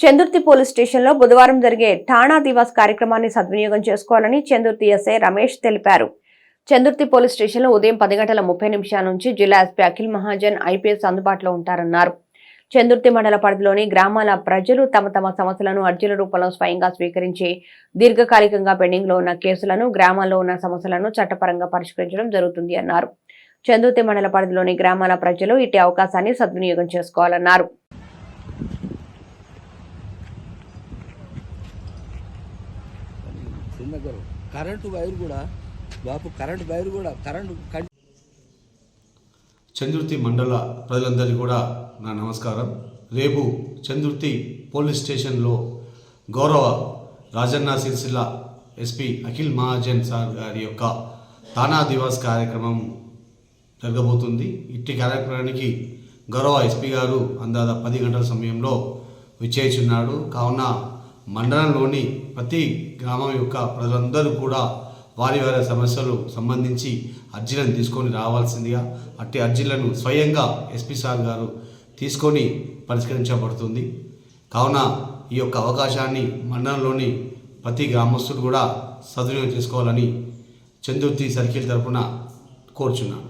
Chandurthi police స్టేషన్లో బుధవారం జరిగే ఠాణా దివాస్ కార్యక్రమాన్ని సద్వినియోగం చేసుకోవాలని చందుర్తి ఎస్ఐ రమేష్ తెలిపారు. చందుర్తి పోలీస్ స్టేషన్లో ఉదయం పది గంటల ముప్పై నిమిషాల నుంచి జిల్లా ఎస్పీ అఖిల్ మహాజన్ ఐపీఎస్ అందుబాటులో ఉంటారన్నారు. చందుర్తి మండల పరిధిలోని గ్రామాల ప్రజలు తమ తమ సమస్యలను అర్జీల రూపంలో స్వయంగా స్వీకరించి దీర్ఘకాలికంగా పెండింగ్లో ఉన్న కేసులను గ్రామాల్లో ఉన్న సమస్యలను చట్టపరంగా పరిష్కరించడం జరుగుతుంది అన్నారు. చందుర్తి మండల పరిధిలోని గ్రామాల ప్రజలు ఇట్టి అవకాశాన్ని సద్వినియోగం చేసుకోవాలన్నారు. చిన్నగారు కరెంటు వైర్ కూడా బాపు కరెంటు వైర్ కూడా కరెంటు చంద్రుతి మండల ప్రజలందరికీ కూడా నా నమస్కారం. రేపు చంద్రుతి పోలీస్ స్టేషన్లో గౌరవ రాజన్న సిరిసిల్ల ఎస్పీ అఖిల్ మహాజన్ సార్ గారి యొక్క తానా దివాస్ కార్యక్రమం జరగబోతుంది. ఇట్టి కార్యక్రమానికి గౌరవ ఎస్పీ గారు అందాద పది గంటల సమయంలో విచ్చేయుచున్నాడు. కావున మండలంలోని ప్రతి గ్రామం యొక్క ప్రజలందరూ కూడా వారి వారి సమస్యలు సంబంధించి అర్జీలను తీసుకొని రావాల్సిందిగా అట్టి అర్జీలను స్వయంగా ఎస్పీ సార్ గారు తీసుకొని పరిష్కరించబడుతుంది. కావున ఈ యొక్క అవకాశాన్ని మండలంలోని ప్రతి గ్రామస్తులు కూడా సద్వినియోగం చేసుకోవాలని చందుర్తి సర్కిల్ తరపున కోరుచున్నాను.